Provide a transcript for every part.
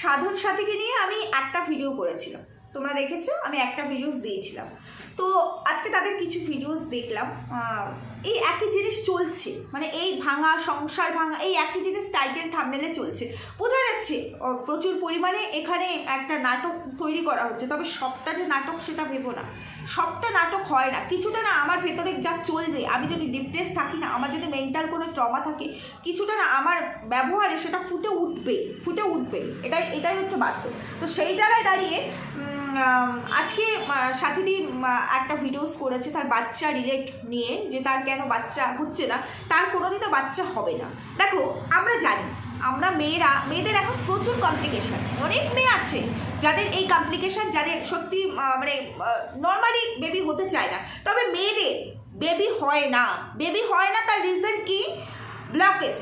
সাধন সাথীকে নিয়ে আমি একটা ভিডিও করেছিলাম। তোমরা দেখেছ, আমি একটা ভিডিওস দিয়েছিলাম। তো আজকে তাদের কিছু ভিডিওস দেখলাম। এই একই জিনিস চলছে। মানে এই ভাঙা, সংসার ভাঙা, এই একই জিনিস টাইটেল থামনেলে চলছে। বোঝা যাচ্ছে প্রচুর পরিমাণে এখানে একটা নাটক তৈরি করা হচ্ছে। তবে সবটা যে নাটক সেটা ভেবো না। সবটা নাটক হয় না। কিছুটা না আমার ভেতরে যা চলবে, আমি যদি ডিপ্রেস থাকি না, আমার যদি মেন্টাল কোনো ট্রমা থাকে, কিছুটা না আমার ব্যবহারে সেটা ফুটে উঠবে ফুটে উঠবে। এটাই এটাই হচ্ছে বাস্তব। তো সেই জায়গায় দাঁড়িয়ে আজকে সাথীদি একটা ভিডিওস করেছে তার বাচ্চা রিলেট নিয়ে, যে তার কেন বাচ্চা হচ্ছে না, তার কোনোদিনও বাচ্চা হবে না। দেখো, আমরা জানি, আমরা মেয়েরা, মেয়েদের এখন প্রচুর কমপ্লিকেশন অনেক মেয়ে আছে যাদের এই কমপ্লিকেশন যাদের সত্যি মানে নর্মালি বেবি হতে চায় না। তবে মেয়েদের বেবি হয় না। বেবি হয় না তার রিজন কি? ব্লকেজ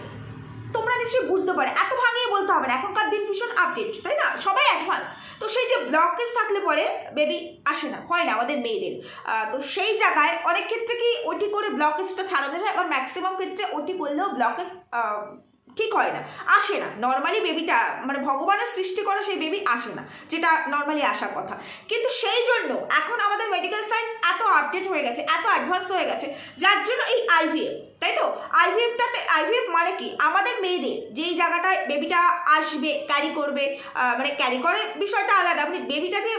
তোমরা নিশ্চয়ই বুঝতে পারে। এত ভাঙিয়ে বলতে হবে না। এখনকার দিন ভীষণ আপডেট তাই না? সবাই অ্যাডভান্স তো সেই যে ব্লকেজ থাকলে পরে বেবি আসে না, হয় না আমাদের মেয়েদের। তো সেই জায়গায় অনেক ক্ষেত্রে কি ওটি করে ব্লকেজটা ছাড়ানো যায়? আবার ম্যাক্সিমাম ক্ষেত্রে ওটি করলেও ব্লকেজ ঠিক হয় না, আসে না। নর্মালি বেবিটা মানে ভগবানের সৃষ্টি করা সেই বেবি আসে না, যেটা নর্মালি আসার কথা। কিন্তু সেই জন্য এখন আমাদের মেডিকেল সায়েন্স এত আপডেট হয়ে গেছে, এত অ্যাডভান্স হয়ে গেছে, যার জন্য এই আইভিএফ তাই তো? আইভিএফটাতে আইভিএফ মানে কি? আমাদের মেয়েদের যেই জায়গাটায় বেবিটা আসবে ক্যারি করবে মানে ক্যারি করে বিষয়টা আলাদা। আপনি বেবিটা যে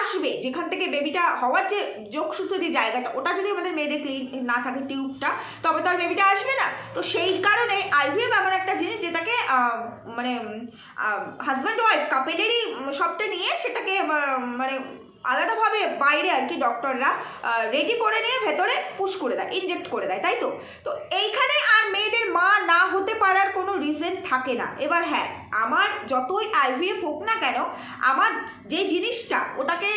আসবে, যেখান থেকে বেবিটা হওয়ার যে যোগসূত্র যে জায়গাটা, ওটা যদি আমাদের মেয়েদের ক্লিন না থাকে টিউবটা তবে তো আর বেবিটা আসবে না। তো সেই কারণে আইভিএফ এমন একটা জিনিস যেটাকে মানে হাজব্যান্ড ওয়াইফ কাপেলেরই সবটা নিয়ে সেটাকে মানে আলাদাভাবে বাইরে আর কি ডক্টররা রেডি করে নিয়ে ভেতরে পুশ করে দেয় ইনজেক্ট করে দেয়, তাই তো? তো এইখানে আর মেয়েদের মা না হতে পারার কোনো রিজন থাকে না। এবার হ্যাঁ আমার যতই আইভিএফ হোক না কেন, আমার যে জিনিসটা, ওটাকে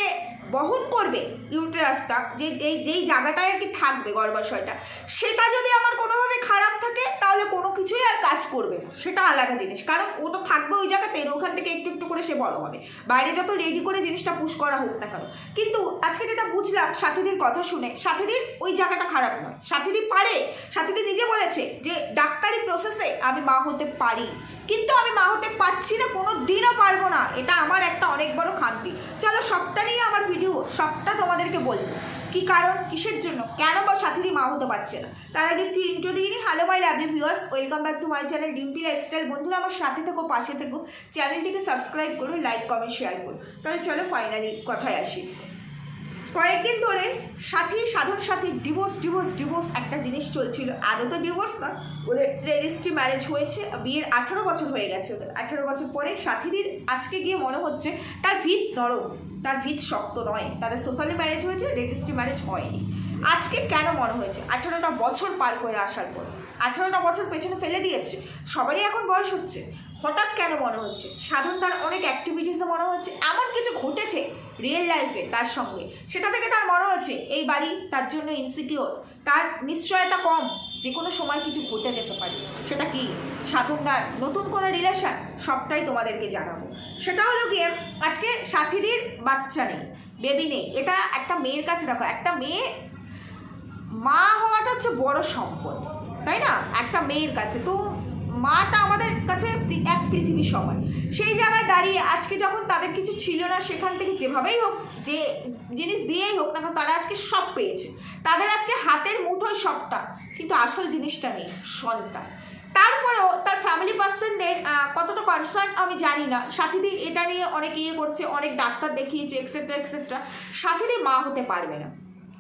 বহন করবে ইউটেরাসটা যে এই, যেই জায়গাটায় আর কি থাকবে গর্ভাশয়টা সেটা যদি আমার কোনোভাবে খারাপ থাকে, তাহলে কোনো কিছুই আর কাজ করবে না। সেটা আলাদা জিনিস। কারণ ও তো থাকবে ওই জায়গাতে ওখান থেকে একটু একটু করে সে বড় হবে। বাইরে যত রেডি করে জিনিসটা পুশ করা হোক না কেন। কিন্তু আজকে যেটা বুঝলাম, সাথীদের কথা শুনে, সাথীদের ওই জায়গাটা খারাপ নয়। সাথীদি পারে, সাথীদি নিজে বলেছে যে, ডাক্তারি প্রসেসে আমি মা হতে পারি। কিন্তু আমি মা পারছি না কোনো দিনও পারব না। এটা আমার একটা অনেক বড় খাদ্যি। চলো, সবটা নিয়ে আমার ভিডিও সবটা তোমাদেরকে বলব। কি কারণ? কিসের জন্য? কেন বা সাথীদি মা হতে পারছে না? তার আগে একটু ইন্ট্রো দিয়ে নিই hello my lovely viewers welcome back to my channel Dimpi lifestyle বন্ধুরা, আমার সাথে থেকো, পাশে থেকো। চ্যানেলটিকে সাবস্ক্রাইব করো লাইক কমেন্ট শেয়ার করো। তাহলে চলো ফাইনালি কথায় আসি। কয়েকদিন ধরে সাথী, সাধন সাথী ডিভোর্স ডিভোর্স ডিভোর্স একটা জিনিস চলছিল। আদৌ তো ডিভোর্স না। ওদের রেজিস্ট্রি ম্যারেজ হয়েছে। বিয়ের আঠারো বছর হয়ে গেছে ওদের। আঠারো বছর পরে সাথীদের আজকে গিয়ে মনে হচ্ছে তার ভিত নরম, তার ভিত শক্ত নয়। তাদের সোশ্যালি ম্যারেজ হয়েছে রেজিস্ট্রি ম্যারেজ হয়নি। আজকে কেন মনে হয়েছে? আঠারোটা বছর পার করে আসার পর। আঠারোটা বছর পেছনে ফেলে দিয়েছে। সবারই এখন বয়স হচ্ছে। হঠাৎ কেন মনে হচ্ছে? সাধন তার অনেক অ্যাক্টিভিটিসে মনে হচ্ছে। এমন কিছু ঘটেছে রিয়েল লাইফে তার সঙ্গে। সেটা থেকে তার মনে হচ্ছে এই বাড়ি তার জন্য ইনসিকিওর তার নিশ্চয়তা কম। যে কোনো সময় কিছু ঘটে যেতে পারে। সেটা কি সাধনদার নতুন কোনো রিলেশন সবটাই তোমাদেরকে জানাব। সেটা হলো গিয়ে আজকে সাথীদের বাচ্চা নেই বেবি নেই। এটা একটা মেয়ের কাছে দেখো, একটা মেয়ে মা হওয়াটা হচ্ছে বড় সম্পদ, তাই না? একটা মেয়ের কাছে। তো মাটা আমাদের কাছে এক পৃথিবী সমান। সেই জায়গায় দাঁড়িয়ে আজকে যখন তাদের কিছু ছিল না, সেখান থেকে যেভাবেই হোক, যে জিনিস দিয়েই হোক না তারা আজকে সব পেয়েছে। তাদের আজকে হাতের মুঠোয় সবটা, কিন্তু আসল জিনিসটা নেই সন্তান তারপরেও তার ফ্যামিলি পার্সনদের কতটা কনসার্ন আমি জানি না। সাথীদের এটা নিয়ে অনেক ইয়ে করছে, অনেক ডাক্তার দেখিয়েছে এক্সেট্রা এক্সেট্রা সাথীদি মা হতে পারবে না।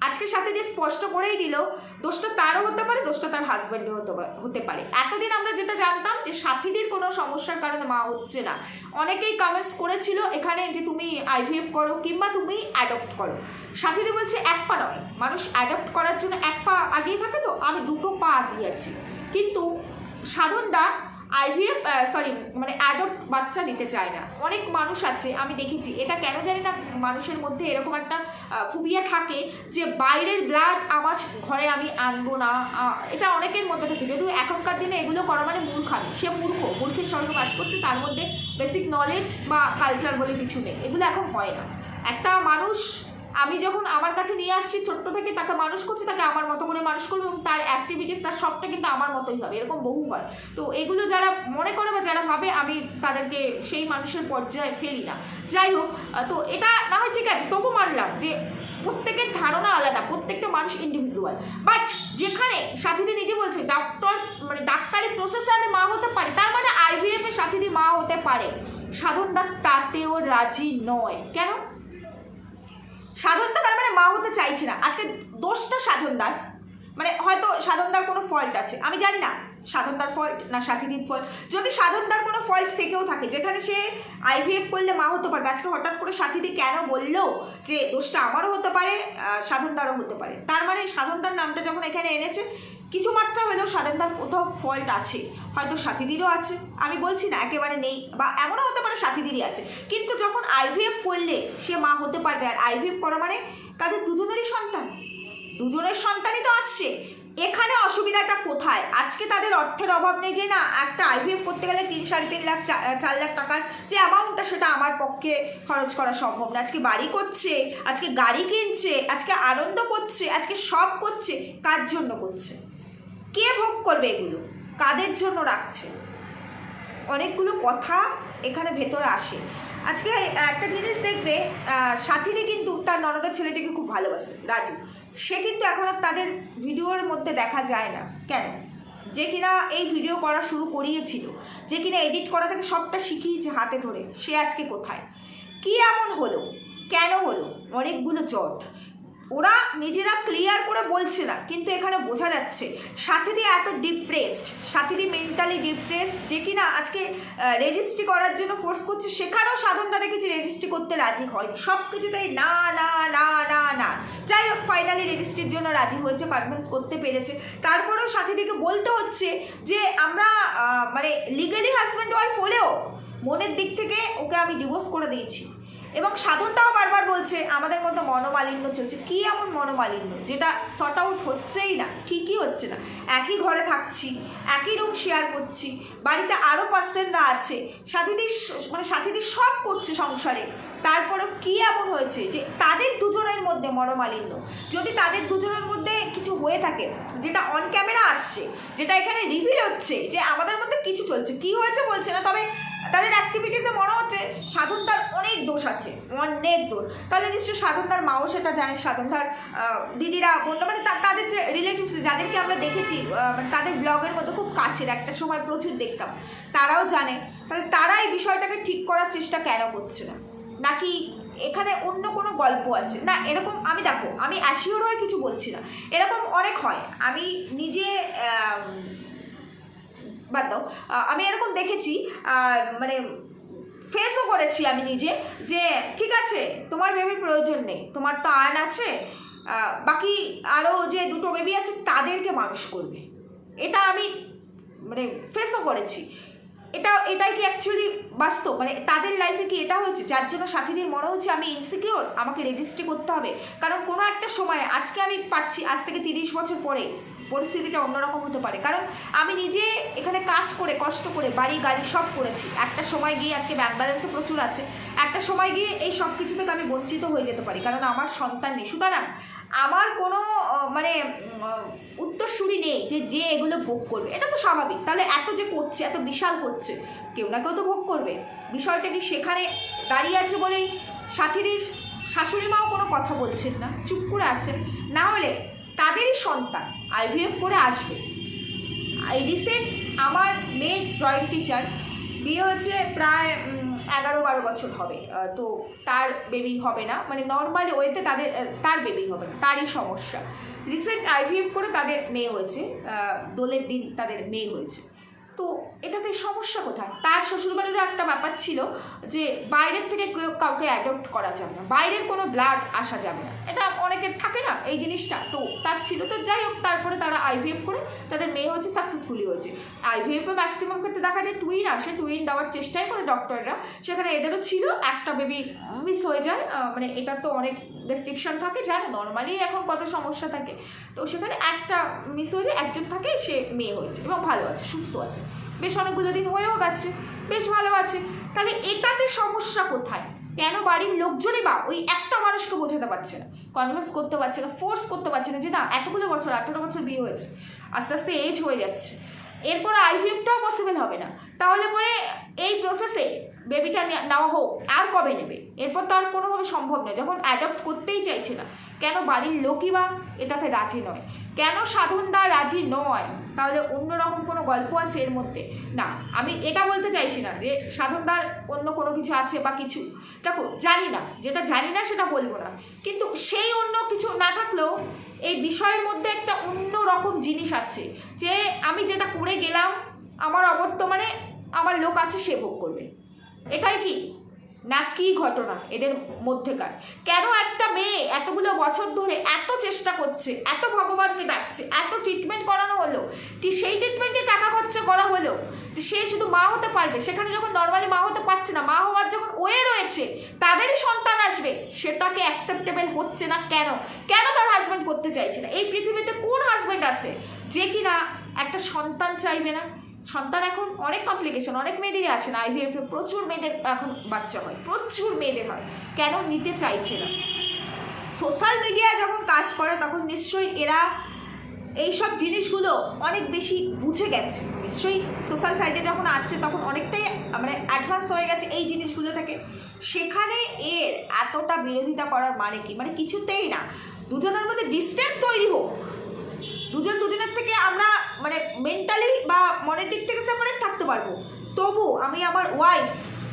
আজকে সাথে দিয়ে স্পষ্ট করেই দিল, দোষটা তারও হতে পারে, দোষটা তার হাজব্যান্ডের হতে হতে পারে। এতদিন আমরা যেটা জানতাম যে সাথীদের কোনো সমস্যার কারণে মা হচ্ছে না। অনেকেই কমেন্টস করেছিল এখানে যে তুমি আইভিএফ করো কিংবা তুমি অ্যাডপ্ট করো। সাথীদের বলছে এক পা নয়, মানুষ অ্যাডপ্ট করার জন্য এক পা আগিয়ে থাকে তো, আমি দুটো পা আগিয়ে আছি কিন্তু সাধনদা আইভিএফ সরি মানে অ্যাডপ্ট বাচ্চা নিতে চায় না। অনেক মানুষ আছে, আমি দেখেছি, এটা কেন জানি না মানুষের মধ্যে এরকম একটা ফুবিয়া থাকে যে বাইরের ব্লাড আমার ঘরে আমি আনব না এটা অনেকের মধ্যে থাকে। যদিও এখনকার দিনে এগুলো করা মানে মূর্খামি সে মূর্খ, মূর্খের স্বর্গে বাস করছে, তার মধ্যে বেসিক নলেজ বা কালচার বলে কিছু নেই, এগুলো এখন হয় না। একটা মানুষ আমি যখন আমার কাছে নিয়ে আসছি, ছোট্ট থেকে তাকে মানুষ করছি, তাকে আমার মতো করে মানুষ করব এবং তার অ্যাক্টিভিটিস তার সবটা কিন্তু আমার মতোই হবে। এরকম বহু হয়। তো এগুলো যারা মনে করে বা যারা ভাবে, আমি তাদেরকে সেই মানুষের পর্যায়ে ফেলি না। যাই হোক তো এটা না হয় ঠিক আছে, তবু মানলাম যে প্রত্যেকের ধারণা আলাদা, প্রত্যেকটা মানুষ ইন্ডিভিজুয়াল বাট যেখানে সাথীদি নিজে বলছে ডক্টর মানে ডাক্তারি প্রসেসে আমি মা হতে পারি। তার মানে আইভিএফ এর সাথীদি মা হতে পারে। সাধন সাধনদার তাতেও রাজি নয়। কেন? সাধনদা তার মানে মা হতে চাইছে না। আজকে দোষটা সাধনদার। মানে হয়তো সাধনদার কোনো ফল্ট আছে। আমি জানি না সাধনদার ফল্ট না সাথীদির ফল্ট যদি সাধনদার কোনো ফল্ট থেকেও থাকে, যেখানে সে আইভিএফ করলে মা হতে পারবে। আজকে হঠাৎ করে সাথীদি কেন বলল যে দোষটা আমারও হতে পারে সাধনদারও হতে পারে? তার মানে সাধনদার নামটা যখন এখানে এনেছে কিছু মাত্রা হলেও সাধনদার কোথাও ফল্ট আছে, হয়তো সাথীদিরও আছে। আমি বলছি না, একেবারে নেই, বা এমনও হতে পারে সাথীদিরই আছে। কিন্তু যখন আইভিএফ করলে সে মা হতে পারবে, আর আইভিএফ করা মানে তাদের দুজনেরই সন্তান। দুজনের সন্তানই তো আসছে। এখানে অসুবিধাটা কোথায়? আজকে তাদের অর্থের অভাব নেই যে না, একটা আইভিএফ করতে গেলে তিন, সাড়ে তিন লাখ চার লাখ টাকার যে অ্যামাউন্টটা সেটা আমার পক্ষে খরচ করা সম্ভব না। আজকে বাড়ি করছে, আজকে গাড়ি কিনছে, আজকে আনন্দ করছে, আজকে সব করছে, কার জন্য করছে? কে ভোগ করবে এগুলো? কাদের জন্য রাখছে? অনেকগুলো কথা এখানে ভেতরে আসে। আজকে একটা জিনিস দেখবে সাথীরে কিন্তু তার ননদের ছেলেটিকে খুব ভালোবাসে, রাজু। সে কিন্তু এখন আর তাদের ভিডিওর মধ্যে দেখা যায় না। কেন? যে কিনা এই ভিডিও করা শুরু করিয়েছিল, যে কিনা এডিট করা থেকে সবটা শিখিয়েছে হাতে ধরে, সে আজকে কোথায়? কি এমন হলো? কেন হলো? অনেকগুলো জট। ওরা নিজেরা ক্লিয়ার করে বলছে না, কিন্তু এখানে বোঝা যাচ্ছে। সাথীদি এত ডিপ্রেসড সাথীদি মেন্টালি ডিপ্রেসড যে কিনা আজকে রেজিস্ট্রি করার জন্য ফোর্স করছে, সেখানেও সাধনটা দেখেছি রেজিস্ট্রি করতে রাজি হয়নি। সব কিছুতেই না না না না না। যাই হোক ফাইনালি রেজিস্ট্রির জন্য রাজি হয়েছে কনভিন্স করতে পেরেছে। তারপরেও সাথীদিকে বলতে হচ্ছে যে, আমরা মানে লিগালি হাজব্যান্ড ওয়াইফ হলেও মনের দিক থেকে ওকে আমি ডিভোর্স করে দিয়েছি। এবং সাধনটাও বারবার বলছে, আমাদের মধ্যে মনোমালিন্য চলছে। কি এমন মনোমালিন্য? যেটা শর্ট আউট হচ্ছেই না, ঠিকই হচ্ছে না। একই ঘরে থাকছি, একই রুম শেয়ার করছি, বাড়িতে আরও পার্সেন্টরা আছে সাথীদের মানে সাথীদের সব করছে সংসারে। তারপরেও কি এমন হয়েছে যে তাদের দুজনের মধ্যে মনোমালিন্য? যদি তাদের দুজনের মধ্যে কিছু হয়ে থাকে, যেটা অন ক্যামেরা আসছে, যেটা এখানে রিভিল হচ্ছে, যে আমাদের মধ্যে কিছু চলছে, কি হয়েছে বলছে না? তবে তাদের অ্যাক্টিভিটিসে মনে হচ্ছে সাধনদার অনেক দোষ আছে, অনেক দোষ। তাহলে নিশ্চয়ই সাধনদার মাও সেটা জানে সাধনদার দিদিরা বোনরা মানে তাদের যে রিলেটিভস যাদেরকে আমরা দেখেছি মানে তাদের ব্লগের মতো খুব কাছের, একটা সময় প্রচুর দেখতাম, তারাও জানে। তাহলে তারা এই বিষয়টাকে ঠিক করার চেষ্টা কেন করছে না? নাকি এখানে অন্য কোনো গল্প আছে? না, এরকম আমি দেখো, আমি অ্যাসিওর হয়ে কিছু বলছি না। এরকম অনেক হয়। আমি নিজে বাদ দাও। আমি এরকম দেখেছি মানে ফেসও করেছি আমি নিজে যে, ঠিক আছে, তোমার বেবির প্রয়োজন নেই, তোমার তো আর্ন আছে বাকি আরও যে দুটো বেবি আছে, তাদেরকে মানুষ করবে। এটা আমি মানে ফেসও করেছি। এটা, এটাই কি অ্যাকচুয়ালি বাস্তব? মানে তাদের লাইফে কি এটা হয়েছে? যার জন্য সাথীদের মনে হচ্ছে আমি ইনসিকিওর আমাকে রেজিস্ট্রি করতে হবে। কারণ কোনো একটা সময়, আজকে আমি পাচ্ছি, আজ থেকে তিরিশ বছর পরে পরিস্থিতিটা অন্যরকম হতে পারে। কারণ আমি নিজে এখানে কাজ করে, কষ্ট করে, বাড়ি, গাড়ি সব করেছি। একটা সময় গিয়ে আজকে ব্যাংক ব্যালেন্সও প্রচুর আছে। একটা সময় গিয়ে এই সব কিছু থেকে আমি বঞ্চিত হয়ে যেতে পারি। কারণ আমার সন্তান নেই। সুতরাং আমার কোনো মানে উত্তরসূরি নেই যে যে এগুলো ভোগ করবে। এটা তো স্বাভাবিক। তাহলে এত যে করছে, এত বিশাল করছে, কেউ না কেউ তো ভোগ করবে। বিষয়টা কি সেখানে দাঁড়িয়ে আছে বলেই সাথীদের শাশুড়ি মাও কোনো কথা বলছেন না? চুপ করে আছেন? না হলে তাদেরই সন্তান আইভিএফ করে আসবে। এই রিসেন্ট আমার মেয়ে ড্রয়িং টিচার বিয়ে হচ্ছে প্রায় এগারো বারো বছর হবে। তো তার বেবি হবে না। মানে নর্মালি ওয়েতে তাদের তার বেবি হবে না, তারই সমস্যা। রিসেন্ট আইভিএফ করে তাদের মেয়ে হয়েছে। দোলের দিন তাদের মেয়ে হয়েছে। তো এটাতে সমস্যা কোথায়? তার শ্বশুরবাড়িরও একটা ব্যাপার ছিল যে বাইরের থেকে কেউ কাউকে অ্যাডপ্ট করা যাবে না, বাইরের কোনো ব্লাড আসা যাবে না। এটা অনেকের থাকে না এই জিনিসটা, তো তার ছিল, তো যাই হোক, তারপরে তারা আইভিএফ করে তাদের মেয়ে হচ্ছে সাকসেসফুলি হয়েছে। আইভিএফে ম্যাক্সিমাম ক্ষেত্রে দেখা যায় টুইন আসে টুইন দেওয়ার চেষ্টাই করে ডক্টররা সেখানে এদেরও ছিল, একটা বেবি মিস হয়ে যায় মানে এটা তো অনেক রেস্ট্রিকশন থাকে, জানো নর্মালি এখন কত সমস্যা থাকে। তো সেখানে একটা মিস হয়ে যায়, একজন থাকে, সে মেয়ে হয়েছে এবং ভালো আছে, সুস্থ আছে। বেশ অনেকগুলো দিন হয়েও গেছে, বেশ ভালো আছে। তাহলে এটাতে সমস্যা কোথায়? কেন বাড়ির লোকজনই বা ওই একটা মানুষকে বোঝাতে পারছে না? কনভিন্স করতে পারছে না ফোর্স করতে পারছে না যে না, এতগুলো বছর, আঠেরো বছর বিয়ে হয়েছে, আস্তে আস্তে এজ হয়ে যাচ্ছে। এরপর আইভিএফটাও পসিবল হবে না। তাহলে পরে এই প্রসেসে বেবিটা নেওয়া হোক, আর কবে নেবে? এরপর তো আর কোনোভাবে সম্ভব নয়। যখন অ্যাডপ্ট করতেই চাইছে না কেন বাড়ির লোকই বা এটাতে রাজি নয়? কেন সাধনদা রাজি নয়? তাহলে অন্যরকম কোনো গল্প আছে এর মধ্যে? না, আমি এটা বলতে চাইছি না যে সাধনদার অন্য কোনো কিছু আছে বা কিছু। দেখো, জানি না, যেটা জানি না সেটা বলব না। কিন্তু সেই অন্য কিছু না থাকলেও এই বিষয়ের মধ্যে একটা অন্য রকম জিনিস আছে যে আমি যেটা করে গেলাম, আমার অবর্তমানে আমার লোক আছে সে ভোগ করবে। এটাই কি? না কি ঘটনা এদের মধ্যেকার? কেন একটা মেয়ে এতগুলো বছর ধরে এত চেষ্টা করছে, এত ভগবানকে ডাকছে, এত ট্রিটমেন্ট করানো হলো? কি সেই ট্রিটমেন্টে টাকা খরচা করা হলো? যে সে শুধু মা হতে পারবে, সেখানে যখন নর্মালি মা হতে পারছে না, মা হওয়ার যখন ওয়ে রয়েছে, তাদেরই সন্তান আসবে সেটাকে অ্যাকসেপ্টেবল হচ্ছে না কেন? কেন তার হাজব্যান্ড করতে চাইছে না? এই পৃথিবীতে কোন হাজব্যান্ড আছে যে কিনা একটা সন্তান চাইবে না? সন্তান এখন অনেক কমপ্লিকেশন অনেক মেয়েদেরই আসে না আইভিএফ প্রচুর মেয়েদের এখন বাচ্চা হয়, প্রচুর মেয়েদের হয়, কেন নিতে চাইছে না? সোশ্যাল মিডিয়া যখন কাজ করে, তখন নিশ্চয়ই এরা এইসব জিনিসগুলো অনেক বেশি বুঝে গেছে। নিশ্চয়ই সোশ্যাল সাইটে যখন আছে, তখন অনেকটাই মানে অ্যাডভান্স হয়ে গেছে এই জিনিসগুলো থেকে। সেখানে এর এতটা বিরোধিতা করার মানে কি? মানে কিছুতেই না। দুজনের মধ্যে ডিস্টেন্স তৈরি হোক। দুজন দুজনের থেকে আমরা মানে মেন্টালি বা মনের দিক থেকে সেপারেট থাকতে পারব। তবু আমি আমার ওয়াইফ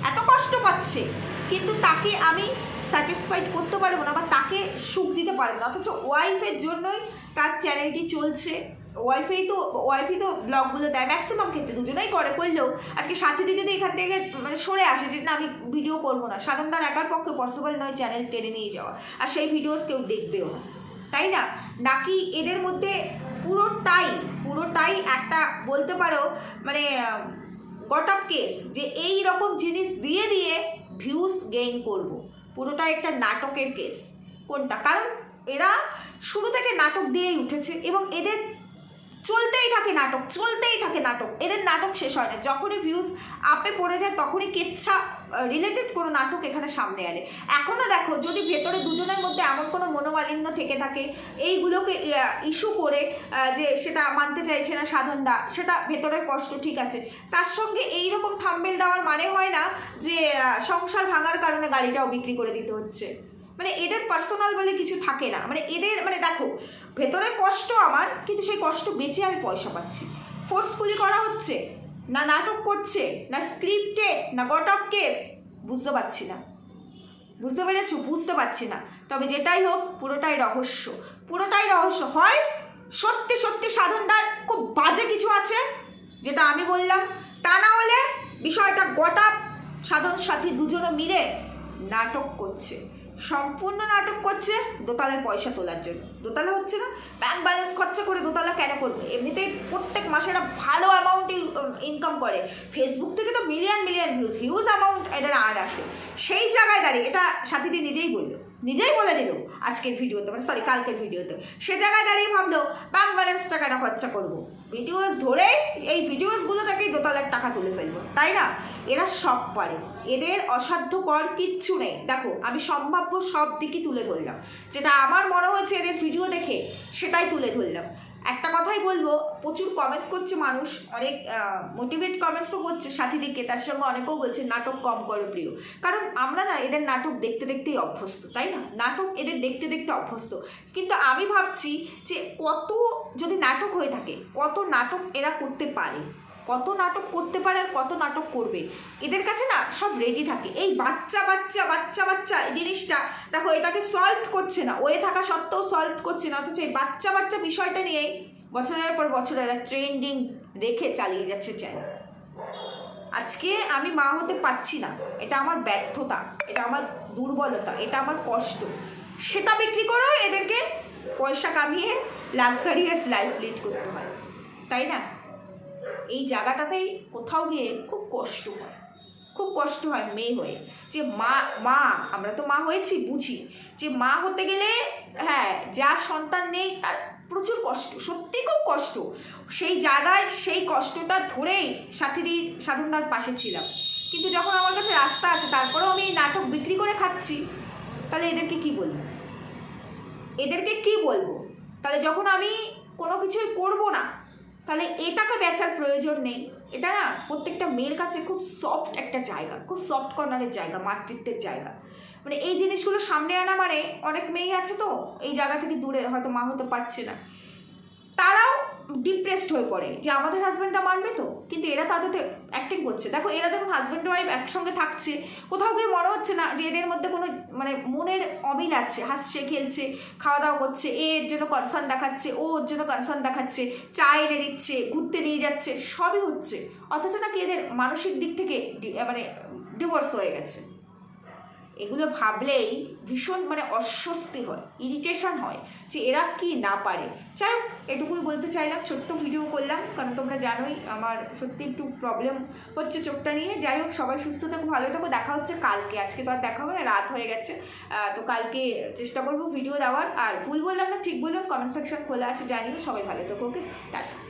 এত কষ্ট পাচ্ছে, কিন্তু তাকে আমি স্যাটিসফাইড করতে পারব না বা তাকে সুখ দিতে পারব না। অথচ ওয়াইফের জন্যই তার চ্যানেলটি চলছে। ওয়াইফেই তো ওয়াইফই তো ব্লগগুলো দেয়। ম্যাক্সিমাম ক্ষেত্রে দুজনেই করে, করলেও আজকে সাথীদি যদি এখান থেকে মানে সরে আসে যে, না, আমি ভিডিও করব না। সাধারণত একার পক্ষে পসিবল নয় চ্যানেল টেনে নিয়ে যাওয়া। আর সেই ভিডিওস কেউ দেখবেও না। তাই না? নাকি এদের মধ্যে পুরোটাই পুরোটাই একটা বলতে পারো মানে গট অফ কেস যে এই রকম জিনিস দিয়ে দিয়ে ভিউজ গেইন করব। পুরোটাই একটা নাটকের কেস কোনটা? কারণ এরা শুরু থেকে নাটক দিয়েই উঠেছে এবং এদের চলতেই থাকে নাটক, চলতেই থাকে নাটক। এদের নাটক শেষ হয় না। যখনই ভিউজ আপে পড়ে যায়, তখনই কেচ্ছা রিলেটেড কোনো নাটক এখানে সামনে আনে। এখনও দেখো, যদি ভেতরে দুজনের মধ্যে এমন কোনো মনোমালিন্য থেকে থাকে, এইগুলোকে ইস্যু করে যে সেটা মানতে চাইছে না সাধনদা সেটা ভেতরের কষ্ট, ঠিক আছে। তার সঙ্গে এই রকম থাম্বেল দেওয়ার মানে হয় না যে সংসার ভাঙার কারণে গাড়িটাও বিক্রি করে দিতে হচ্ছে। মানে এদের পার্সোনাল বলে কিছু থাকে না। মানে এদের মানে দেখো, ভেতরে কষ্ট আমার, কিন্তু সেই কষ্ট বেঁচে আমি পয়সা পাচ্ছি। ফোর্সফুলি করা হচ্ছে, না নাটক করছে, না স্ক্রিপ্টেড না গট অফ কেস বুঝতে পারছি না। বুঝতে পেরেছ? বুঝতে পারছি না। তবে যেটাই হোক, পুরোটাই রহস্য। পুরোটাই রহস্য হয়, সত্যি সত্যি সাধনদার খুব বাজে কিছু আছে, যেটা আমি বললাম। তা না হলে বিষয়টা গোটা সাধন সাথী দুজনে মিলে নাটক করছে। সম্পূর্ণ নাটক করছে দোতালের পয়সা তোলার জন্য। দোতলা হচ্ছে না ব্যাংক ব্যালেন্স খরচা করে দোতলা কেন করবে? এমনিতেই প্রত্যেক মাসে এরা ভালো অ্যামাউন্টে ইনকাম করে। ফেসবুক থেকে তো million million views huge amount এদের আর আসে। সেই জায়গায় দাঁড়িয়ে, এটা সাথীদি নিজেই বলল, নিজেই বলে দিল আজকের ভিডিওতে মানে সরি কালকের ভিডিওতে। সে জায়গায় দাঁড়িয়ে ভাবলো ব্যাংক ব্যালেন্সটা কেন খরচা করব। ভিডিওস ধরে এই ভিডিওসগুলো থেকেই দোতলার টাকা তুলে ফেলব, তাই না? এরা সব পারে। এদের অসাধ্যকর কিচ্ছু নেই। দেখো, আমি সম্ভাব্য সব দিকই তুলে ধরলাম। যেটা আমার মনে হয়েছে এদের ভিডিও দেখে সেটাই তুলে ধরলাম। একটা কথাই বলব, প্রচুর কমেন্টস করছে মানুষ, অনেক মোটিভেট কমেন্টস তো করছে সাথীদিকে তার সঙ্গে অনেকেও বলছে, নাটক কম করো প্রিয়। কারণ আমরা না এদের নাটক দেখতে দেখতেই অভ্যস্ত, তাই না? নাটক এদের দেখতে দেখতে অভ্যস্ত। কিন্তু আমি ভাবছি যে কত, যদি নাটক হয়ে থাকে, কত নাটক এরা করতে পারে? কত নাটক করতে পারে আর কত নাটক করবে। এদের কাছে না সব রেডি থাকে। এই বাচ্চা বাচ্চা বাচ্চা বাচ্চা এই জিনিসটা, দেখো এটাকে সলভ করছে না। ওয়ে থাকা সত্ত্বেও সলভ করছে না। অথচ এই বাচ্চা বাচ্চা বিষয়টা নিয়েই বছরের পর বছর এরা ট্রেন্ডিং রেখে চালিয়ে যাচ্ছে চ্যানেল আজকে আমি মা হতে পারছি না। এটা আমার ব্যর্থতা। এটা আমার দুর্বলতা। এটা আমার কষ্ট। সেটা বিক্রি করেও এদেরকে পয়সা কামিয়ে লাক্সারিয়াস লাইফ লিড করতে হয়। তাই না? এই জায়গাটাতেই কোথাও গিয়ে খুব কষ্ট হয়। খুব কষ্ট হয় মেয়ে হয়ে। যে মা মা, আমরা তো মা হয়েছি, বুঝি। যে মা হতে গেলে হ্যাঁ যার সন্তান নেই, তার প্রচুর কষ্ট, সত্যি খুব কষ্ট। সেই জায়গায় সেই কষ্টটা ধরেই সাথীদি, সাধনদার পাশে ছিলাম। কিন্তু যখন আমার কাছে রাস্তা আছে, তারপরেও আমি নাটক বিক্রি করে খাচ্ছি, তাহলে এদেরকে কি বলব? এদেরকে কি বলব? তাহলে যখন আমি কোনো কিছুই করব না তাহলে এটাকে বেচার প্রয়োজন নেই। এটা না প্রত্যেকটা মেয়ের কাছে খুব সফট একটা জায়গা, খুব সফট কর্নারের জায়গা, মাতৃত্বের জায়গা। মানে এই জিনিসগুলো সামনে আনা মানে অনেক মেয়ে আছে তো, এই জায়গা থেকে দূরে, হয়তো মা হতে পারছে না। তারাও ডিপ্রেসড হয়ে পড়ে যে আমাদের হাজব্যান্ডটা মানবে তো? কিন্তু এরা তাদের অ্যাক্টিং করছে। দেখো, এরা যখন হাজব্যান্ড ওয়াইফ একসঙ্গে থাকছে, কোথাও গিয়ে মনে হচ্ছে না যে এদের মধ্যে কোনো মানে মনের অমিল আছে। হাসছে, খেলছে খাওয়া দাওয়া করছে এর জন্য কনসার্ন দেখাচ্ছে, ও ওর জন্য কনসার্ন দেখাচ্ছে, চা এনে দিচ্ছে, ঘুরতে নিয়ে যাচ্ছে, সবই হচ্ছে। অথচ নাকি এদের মানসিক দিক থেকে মানে ডিভোর্স হয়ে গেছে। এগুলো ভাবলেই ভীষণ মানে অস্বস্তি হয় ইরিটেশন হয় যে এরা কি না পারে। যাই হোক, এটুকুই বলতে চাইলাম, ছোট্ট ভিডিও করলাম, কারণ তোমরা জানোই আমার সত্যি একটু প্রবলেম হচ্ছে চোখটা নিয়ে। যাই হোক, সবাই সুস্থ থাকো, ভালো থাকো, দেখা হচ্ছে কালকে। আজকে তো আর দেখা হবে না, রাত হয়ে গেছে। তো কালকে চেষ্টা করব ভিডিও দেওয়ার। আর ভুল বললাম না, ঠিক বললাম কমেন্ট সেকশন খোলা আছে, জানিও, সবাই ভালো থাকো ওকে টাটা।